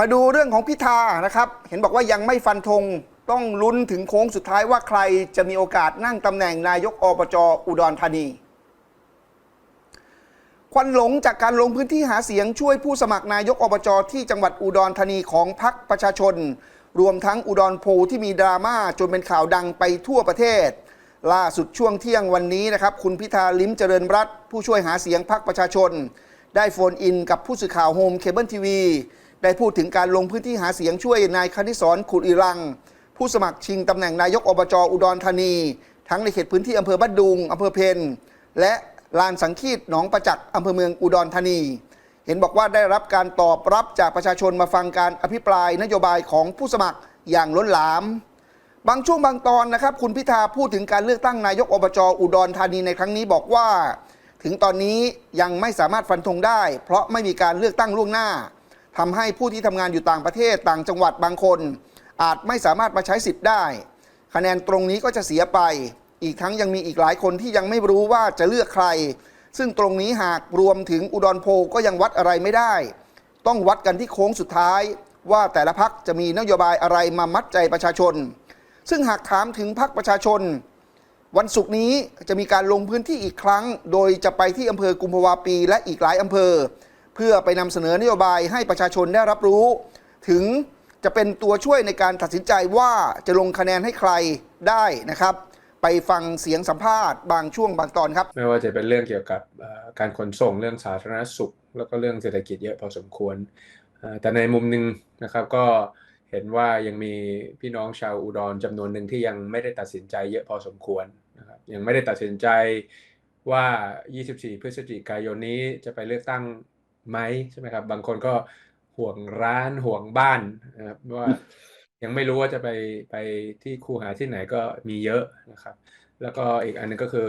มาดูเรื่องของพิธานะครับ เห็นบอกว่ายังไม่ฟันธงต้องลุ้นถึงโค้งสุดท้ายว่าใครจะมีโอกาสนั่งตำแหน่งนายกอบจอุดรธานี ควันหลงจากการลงพื้นที่หาเสียงช่วยผู้สมัครนายกอบจที่จังหวัดอุดรธานีของพรรคประชาชน รวมทั้งอุดรโพที่มีดราม่าจนเป็นข่าวดังไปทั่วประเทศ ล่าสุดช่วงเที่ยงวันนี้นะครับ คุณพิธาลิ้มเจริญรัตผู้ช่วยหาเสียงพรรคประชาชน ได้โฟนอินกับผู้สื่อข่าวโฮมเคเบิลทีวี ได้พูดถึงการลงพื้นที่หาเสียงช่วยนายคณิศรขุดอิรัง ผู้สมัครชิงตำแหน่งนายกอบจอุดรธานี ทั้งในเขตพื้นที่อำเภอบ้านดุงอำเภอเพนและลานสังคีตหนองประจักษ์อำเภอเมืองอุดรธานี เห็นบอกว่าได้รับการตอบรับจากประชาชนมาฟังการอภิปรายนโยบายของผู้สมัครอย่างล้นหลาม บางช่วงบางตอนนะครับ คุณพิธาพูดถึงการเลือกตั้งนายกอบจอุดรธานีในครั้งนี้บอกว่า ถึงตอนนี้ยังไม่สามารถฟันธงได้ เพราะไม่มีการเลือกตั้งล่วงหน้า ทำให้ผู้ที่ทำงานอยู่ต่างประเทศต่างจังหวัดบางคน อาจไม่สามารถมาใช้สิทธิ์ได้ คะแนนตรงนี้ก็จะเสียไป อีกทั้งยังมีอีกหลายคนที่ยังไม่รู้ว่าจะเลือกใคร ซึ่งตรงนี้หากรวมถึงอุดรโพก็ยังวัดอะไรไม่ได้ ต้องวัดกันที่โค้งสุดท้าย ว่าแต่ละพักจะมีนโยบายอะไรมามัดใจประชาชน ซึ่งหากถามถึงพักประชาชน วันศุกร์นี้จะมีการลงพื้นที่อีกครั้ง โดยจะไปที่อำเภอกุมภาวาปีและอีกหลายอำเภอ พื่อไปนำเสนอนโยบายให้ประชาชนได้รับรู้ ถึงจะเป็นตัวช่วยในการตัดสินใจว่าจะลงคะแนนให้ใครได้นะครับ ไปฟังเสียงสัมภาษณ์บางช่วงบางตอนครับ ไม่ว่าจะเป็นเรื่องเกี่ยวกับการขนส่งเรื่องสาธารณสุข แล้วก็เรื่องเศรษฐกิจเยอะพอสมควร แต่ในมุมหนึ่งนะครับก็เห็นว่ายังมีพี่น้องชาวอุดรจำนวนหนึ่งที่ยังไม่ได้ตัดสินใจเยอะพอสมควรนะครับยังไม่ได้ตัดสินใจว่า 24 พฤศจิกายนนี้จะไปเลือกตั้ง ไหมใช่ไหมครับ บางคนก็ห่วงร้านห่วงบ้านนะครับว่ายังไม่รู้ว่าจะไปไปที่คูหาที่ไหนก็มีเยอะนะครับ แล้วก็อีกอันหนึงก็คือ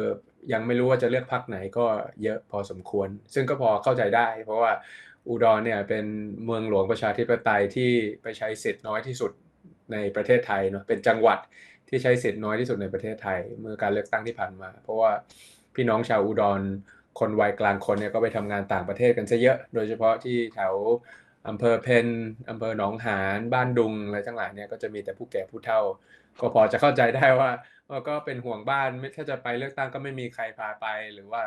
ยังไม่รู้ว่าจะเลือกพรรคไหนก็เยอะพอสมควร ซึ่งก็พอเข้าใจได้ เพราะว่าอุดรเนี่ยเป็นเมืองหลวงประชาธิปไตยที่ไปใช้สิทธิ์น้อยที่สุดในประเทศไทยเนาะเป็นจังหวัดที่ใช้สิทธิ์น้อยที่สุดในประเทศไทย เมื่อการเลือกตั้งที่ผ่านมา เพราะว่าพี่น้องชาวอุดร คนวัยกลางคนเนี่ยก็ไปทำงานต่างประเทศกันซะเยอะ โดยเฉพาะที่แถวอำเภอเพนอำเภอหนองหานบ้านดุงอะไรทั้งหลายเนี่ยก็จะมีแต่ผู้แก่ผู้เฒ่า ก็พอจะเข้าใจได้ว่าก็เป็นห่วงบ้านไม่ถ้าจะไปเลือกตั้งก็ไม่มีใครพาไปหรือว่า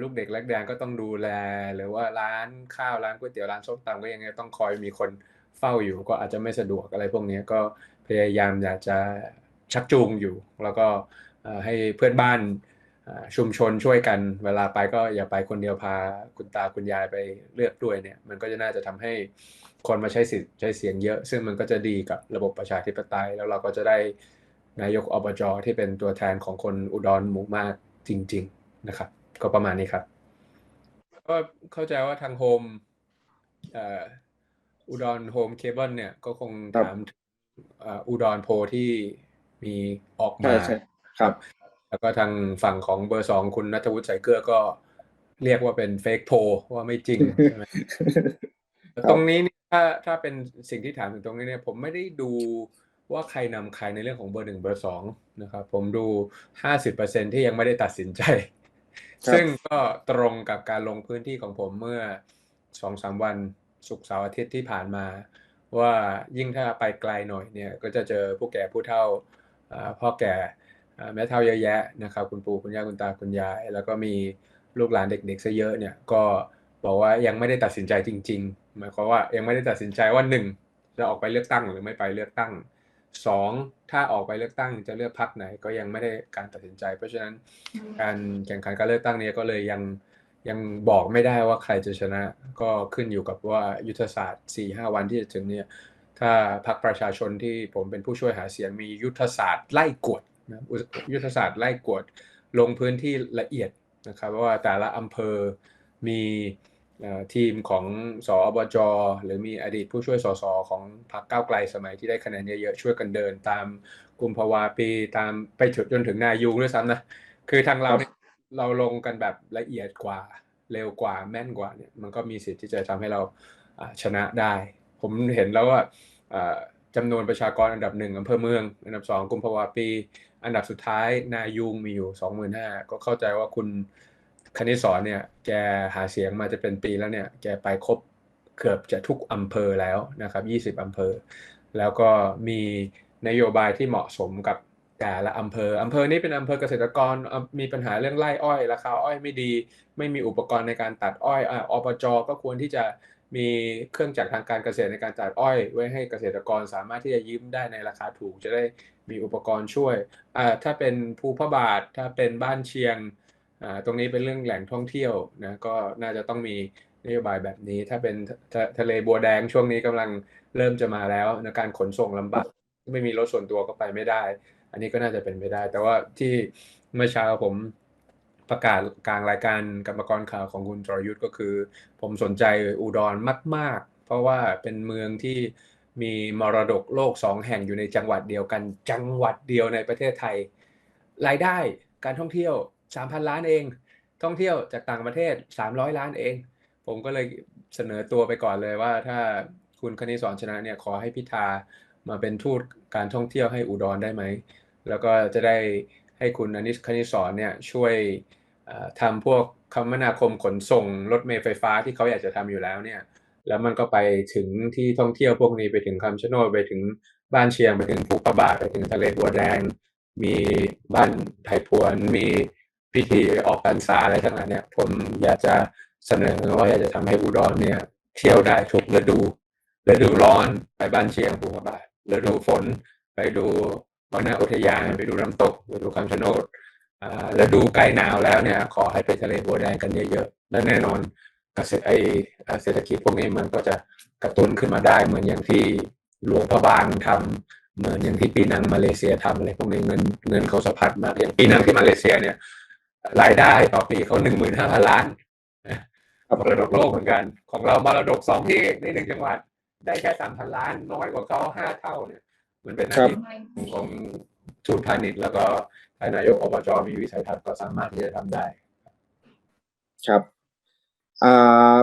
ลูกเด็กเล็กแดงก็ต้องดูแล หรือว่าร้านข้าวร้านก๋วยเตี๋ยวร้านส้มตำก็ยังไงต้องคอยมีคนเฝ้าอยู่ ก็อาจจะไม่สะดวกอะไรพวกนี้ก็พยายามอยากจะชักจูงอยู่ แล้วก็ให้เพื่อนบ้าน ชุมชนช่วยกัน เวลาไปก็อย่าไปคนเดียวพาคุณตาคุณยายไปเลือกด้วยเนี่ย มันก็จะน่าจะทำให้คนมาใช้สิทธิ์ใช้เสียงเยอะ ซึ่งมันก็จะดีกับระบบประชาธิปไตย แล้วเราก็จะได้นายกอบจที่เป็นตัวแทนของคนอุดรหมู่มากจริง ๆนะครับ ก็ประมาณนี้ครับก็เข้าใจว่าทางโฮมเอ่ออุดรโฮมเคเบิลเนี่ยก็คงครับถามถึงเอ่ออุดรโพลที่มีออกใช่มาใช่ครับ แล้วก็ทางฝั่งของเบอร์สองคุณนัทวุฒิใส่เกลือก็เรียกว่าเป็นเฟกโพว่าไม่จริงใช่ไหมตรงนี้เนี่ยถ้าถ้าเป็นสิ่งที่ถามถึงตรงนี้เนี่ย ผมไม่ได้ดูว่าใครนำใครในเรื่องของเบอร์หนึ่งเบอร์สองนะครับ ผมดูห้าสิบเปอร์เซ็นที่ยังไม่ได้ตัดสินใจครับซึ่งก็ตรงกับการลงพื้นที่ของผมเมื่อสองสามวันศุกร์เสาร์อาทิตย์ที่ผ่านมา ว่ายิ่งถ้าไปไกลหน่อยเนี่ย ก็จะเจอผู้แก่ผู้เฒ่าอ่าพ่อแก่อ่า แม่เฒ่าเยอะแยะนะครับคุณปู่คุณย่าคุณตาคุณยาย แล้วก็มีลูกหลานเด็กๆซะเยอะเนี่ยก็บอกว่ายังไม่ได้ตัดสินใจจริง ๆ หมายความว่ายังไม่ได้ตัดสินใจว่าหนึ่งจะออกไปเลือกตั้งหรือไม่ไปเลือกตั้งสองถ้าออกไปเลือกตั้งจะเลือกพรรคไหนก็ยังไม่ได้การตัดสินใจ เพราะฉะนั้นการแข่งขันการเลือกตั้งเนี้ก็เลยยังยังบอกไม่ได้ว่าใครจะชนะก็ขึ้นอยู่กับว่ายุทธศาสตร์4-5วันที่จะถึงเนี่ยถ้าพรรคประชาชนที่ผมเป็นผู้ช่วยหาเสียงมียุทธศาสตร์ไล่กวด นะยุทธศาสตร์ไล่กวดลงพื้นที่ละเอียดนะครับว่าแต่ละอำเภอมีทีมของสอบจหรือมีอดีตผู้ช่วยสสของพรรคก้าวไกลสมัยที่ได้คะแนนเยอะๆช่วยกันเดิน ตามกุมภาวาปีตามไปถึงจนถึงนายูงด้วยซ้ำนะคือทางเราเราลงกันแบบละเอียดกว่าเร็วกว่าแม่นกว่าเนี่ยมันก็มีสิทธิ์ที่จะทำให้เราชนะได้ ผมเห็นแล้วว่าอ่าจำนวนประชากรอันดับหนึ่งอำเภอเมือง อันดับสองกุมภาวาปี อันดับสุดท้ายนายูงมีอยู่สองหมื่นห้าก็เข้าใจว่าคุณคณิตสอนเนี่ย แกหาเสียงมาจะเป็นปีแล้วเนี่ย แกไปครบเกือบจะทุกอำเภอแล้วนะครับ20อำเภอ แล้วก็มีนโยบายที่เหมาะสมกับแต่ละอำเภออำเภอนี้เป็นอำเภอเกษตรกรมีปัญหาเรื่องไร่อ้อยราคาอ้อยไม่ดี ไม่มีอุปกรณ์ในการตัดอ้อยออบจก็ควรที่จะมีเครื่องจักรทางการเกษตรในการตัดอ้อย ไว้ให้เกษตรกรสามารถที่จะยืมได้ในราคาถูกจะได้ มีอุปกรณ์ช่วย ถ้าเป็นภูพระบาท ถ้าเป็นบ้านเชียง ตรงนี้เป็นเรื่องแหล่งท่องเที่ยวนะ ก็น่าจะต้องมีนโยบายแบบนี้ ถ้าเป็นทะทะเลบัวแดงช่วงนี้กำลังเริ่มจะมาแล้วในการขนส่งลำบาก ไม่มีรถส่วนตัวก็ไปไม่ได้ อันนี้ก็น่าจะเป็นไปได้ แต่ว่าที่เมื่อเช้าผมประกาศกลางรายการกรรมกรข่าวของคุณจรยุทธ์ก็คือ ผมสนใจอุดรมาก ๆ เพราะว่าเป็นเมืองที่ มีมรดกโลกสองแห่งอยู่ในจังหวัดเดียวกัน จังหวัดเดียวในประเทศไทย รายได้การท่องเที่ยว 3,000 ล้านเอง ท่องเที่ยวจากต่างประเทศ 300 ล้านเอง ผมก็เลยเสนอตัวไปก่อนเลยว่า ถ้าคุณคณิสอนชนะเนี่ยขอให้พิธามาเป็นทูตการท่องเที่ยวให้อุดรได้ไหม แล้วก็จะได้ให้คุณอนิสคณิสอนเนี่ยช่วยทำพวกคมนาคมขนส่งรถเมล์ไฟฟ้าที่เขาอยากจะทำอยู่แล้วเนี่ย แล้วมันก็ไปถึงที่ท่องเที่ยวพวกนี้ไปถึงคำชะโนดไปถึงบ้านเชียงไปถึงภูกระบาทไปถึงทะเลบัวแดง มีบ้านไทยพวนมีพิธีออกพรรษาอะไรทั้งนั้นเนี่ย ผมอยากจะเสนอว่าอยากจะทำให้อุดรเนี่ย เที่ยวได้ทุกฤดูฤดูร้อนไปบ้านเชียงภูกระบาทฤดูฝนไปดูวนาอุทยานไปดูน้ำตกไปดูคำชะโนดอ่าฤดูใกล้หนาวแล้วเนี่ย ขอให้ไปทะเลบัวแดงกันเยอะๆและแน่นอน ไอเอ่อเศรษฐกิจพวกนี้มันก็จะกระตุ้นขึ้นมาได้ เหมือนอย่างที่หลวงพระบางทำเหมือนอย่างที่ปีนังมาเลเซียทำอะไรพวกนี้เงินเงินเขาสะพัดมากอย่างปีนังที่มาเลเซียเนี่ยรายได้ต่อปีเขาหนึ่งหมื่นห้าพันล้านมรดกโลกเหมือนกัน ของเรามรดกสองที่ในหนึ่งจังหวัด ได้แค่สามพันล้าน น้อยกว่าเขาห้าเท่าเนี่ยมันเป็นหน้าที่ของทูตพาณิชย์แล้วก็ท่านนายกอบจมีวิสัยทัศน์ก็สามารถที่จะทำได้ ครับ อ่า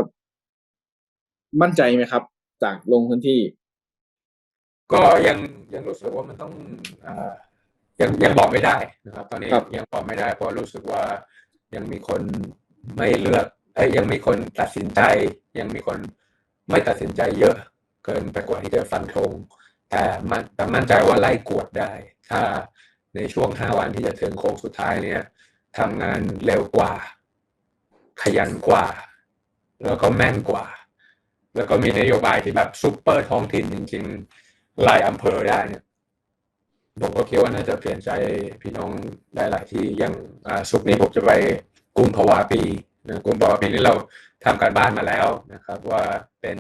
มั่นใจไหมครับ จากลงพื้นที่ ก็ยังยังรู้สึกว่ามันต้องอายังยังบอกไม่ได้นะครับ ตอนนี้ครับ ยังบอกไม่ได้ เพราะรู้สึกว่ายังมีคนไม่เลือกเอ้ยยังมีคนตัดสินใจ ยังมีคนไม่ตัดสินใจเยอะเกินไปกว่าที่จะฟันธงแต่มันแต่มั่นใจว่าไล่กวดได้ ถ้าในช่วงห้าวันที่จะถึงโค้งสุดท้ายเนี่ยทำงานเร็วกว่า ขยันกว่า แล้วก็แม่นกว่า แล้วก็มีนโยบายที่แบบซุปเปอร์ท้องถิ่นจริงๆไล่อำเภอได้เนี่ยผมก็คิดว่าน่าจะเปลี่ยนใจพี่น้องได้หลายที่อย่างสุกนี้ผมจะไปกุมภาวาปีนะกุมภาวาปีนี้เราทำการบ้านมาแล้วนะครับ ว่าเป็น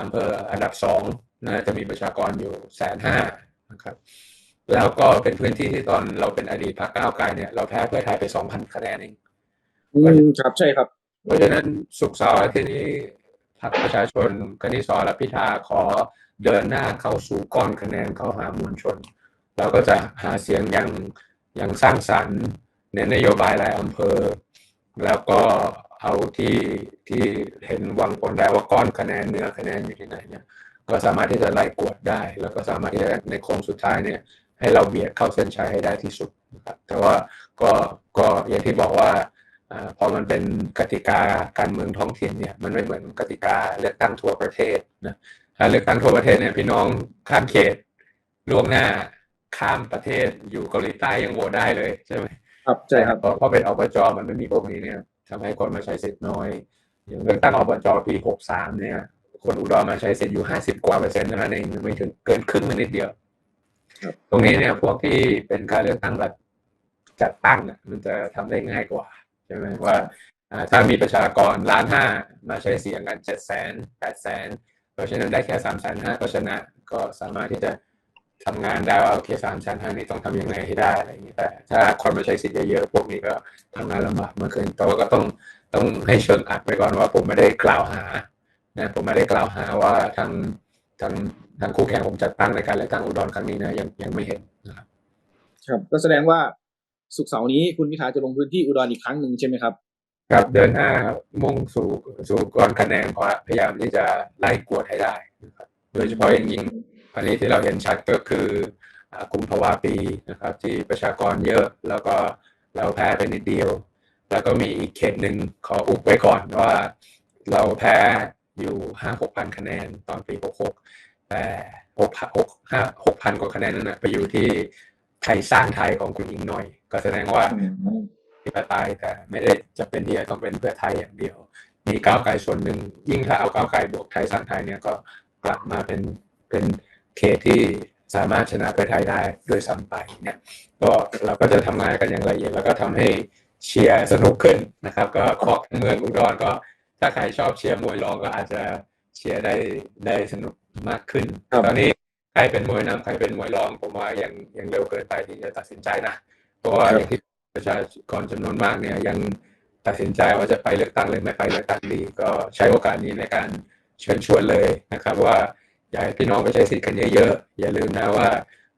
อำเภออันดับสองนะจะมีประชากรอยู่แสนห้านะครับ แล้วก็เป็นพื้นที่ที่ตอนเราเป็นอดีตพรรคก้าวไกลเนี่ยเราแพ้เพื่อไทยไปสองพันคะแนนเองอืมครับใช่ครับ เพราะฉะนั้นสุกร์เสาร์อาทิตย์นี้พรรคประชาชนกนิษรและพิธาขอเดินหน้าเข้าสู่ก้อนคะแนนเข้าหามวลชน เราก็จะหาเสียงอย่างอย่างสร้างสรรค์ในนโยบายรายอำเภอ แล้วก็เอาที่ที่เห็นวังผลได้ว่าก้อนคะแนนเนื้อคะแนนอยู่ที่ไหนเนี่ยก็สามารถที่จะไล่กวดได้ แล้วก็สามารถที่จะในโค้งสุดท้ายเนี่ยให้เราเบียดเข้าเส้นชัยให้ได้ที่สุดนะครับแต่ว่าก็ก็อย่างที่บอกว่า พอมันเป็นกติกาการเมืองท้องถิ่นเนี่ยมันไม่เหมือนกติกาเลือกตั้งทั่วประเทศนะถ้าเลือกตั้งทั่วประเทศเนี่ยพี่น้องข้ามเขตล่วงหน้าข้ามประเทศอยู่เกาหลีใต้ยังโหวตได้เลยใช่ไหมครับใช่ครับพอพอเป็นอบจมันไม่มีพวกนี้เนี่ยทำให้คนมาใช้สิทธิ์น้อยอย่างเลือกตั้งอบจปีหกสามเนี่ย คนอุดรมาใช้สิทธิ์อยู่ห้าสิบกว่าเปอร์เซ็นต์เท่านั้นเองไม่ถึงเกินครึ่งมานิดเดียวครับตรงนี้เนี่ยพวกที่เป็นการเลือกตั้งแบบจัดตั้งอะมันจะทำได้ง่ายกว่า ใช่ไหมว่าถ้ามีประชากรล้านห้ามาใช้เสียงกันเจ็ดแสนแปดแสนเพราะฉะนั้นได้แค่สามแสนห้าก็ชนะก็สามารถที่จะทำงานได้ว่าโอเคสามแสนห้านี่ต้องทำยังไงให้ได้อะไรอย่างนี้แต่ถ้าคนมาใช้สิทธิ์เยอะๆพวกนี้ก็ทำงานลำบากมากขึ้นแต่ว่าก็ต้องต้องให้เชิงอัดไว้ก่อนว่าผมไม่ได้กล่าวหานะผมไม่ได้กล่าวหาว่าทางทางทางคู่แข่งผมจัดตั้งในการเลือกตั้งอุดรครั้งนี้นะยังยังไม่เห็นนะครับครับก็แสดงว่า สุกเสาร์นี้คุณพิธาจะลงพื้นที่อุดรอีกครั้งหนึ่งใช่ไหมครับ ครับเดินหน้ามุ่งสู่สู่ก้อนคะแนนพพยายามที่จะไล่กวดให้ได้นะครับโดยเฉพาะอย่างยิ่งอันนี้ที่เราเห็นชัดก็คืออ่ากุมภาวาปีนะครับ ที่ประชากรเยอะแล้วก็เราแพ้ไปนิดเดียว แล้วก็มีอีกเขตหนึ่งขออุบไว้ก่อนว่าเราแพ้อยู่ห้าหกพันคะแนนตอนปีหกหกแต่หกหกห้าหกพันกว่าคะแนนนั้นนะไปอยู่ที่ไทยสร้างไทยของคุณหญิงหน่อย ก็แสดงว่าอืมที่ปไตยแต่ไม่ได้จะเป็นที่จะต้องเป็นเพื่อไทยอย่างเดียว มีก้าวไกลส่วนหนึ่ง ยิ่งถ้าเอาก้าวไกลบวกไทยสร้างไทยเนี่ยก็กลับมาเป็นเป็นเขตที่สามารถชนะเพื่อไทยได้ด้วยซ้ำไปเนี่ยก็เราก็จะทำงานกันอย่างละเอียดแล้วก็ทำให้เชียร์สนุกขึ้นนะครับ ก็ขอเมืองอุดรก็ถ้าใครชอบเชียร์มวยรองก็อาจจะเชียร์ได้ได้สนุกมากขึ้นครับตอนนี้ใครเป็นมวยนำใครเป็นมวยรองผมว่ายังยังเร็วเกินไปที่จะตัดสินใจนะเพ ราะว่าอย่างที่ประชากรจำนวนมากเนี่ยยังตัดสินใจว่าจะไปเลือกตั้งหรือไม่ไปเลือกตั้งดีก็ใช้โอกาสนี้ในการเชิญชวนเลยนะครับ ว่าอยากให้พี่น้องไปใช้สิทธิ์กันเยอะๆอย่าลืมนะว่า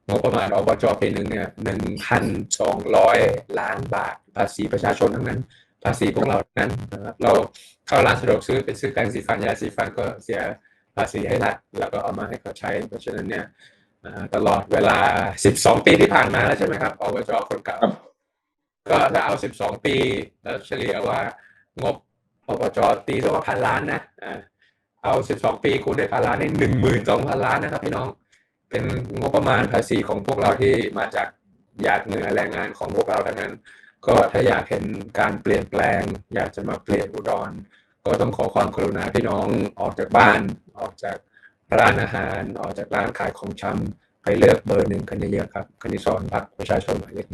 งบประมาณอบจปีหนึ่งเนี่ยหนึ่งพันสองร้อยล้านบาท ภาษีประชาชนทั้งนั้น ภาษีพวกเราทั้งนั้นนะครับเราเข้าร้านสะดวกซื้อไปซื้อแปรงสีฟันยาสีฟันก็เสียภาษีให้รัฐแล้วก็เอามาให้เขาใช้เพราะฉะนั้นเนี่ยอ่า ตลอดเวลา 12 ปีที่ผ่านมาแล้วใช่ไหมครับอบจคนเก่าครับก็ถ้าเอา 12 ปีแล้วเฉลี่ยว่างบอบจตีสักว่าพันล้านนะอ่าเอา 12 ปีคูณด้วยพันล้านนี่หนึ่งหมื่นสองพันล้านนะครับพี่น้องเป็นงบประมาณภาษีของพวกเราที่มาจากหยาดเหงื่อแรงงานของพวกเราทั้งนั้น ก็ถ้าอยากเห็นการเปลี่ยนแปลง อยากจะมาเปลี่ยนอุดร ก็ต้องขอความกรุณาพี่น้องออกจากบ้านออกจาก ร้านอาหาร ออกจากร้านขายของชำไปเลือกเบอร์หนึ่งกันเยอะ ๆ ครับ คณิสรพรรคประชาชน หมายเลขหนึ่ง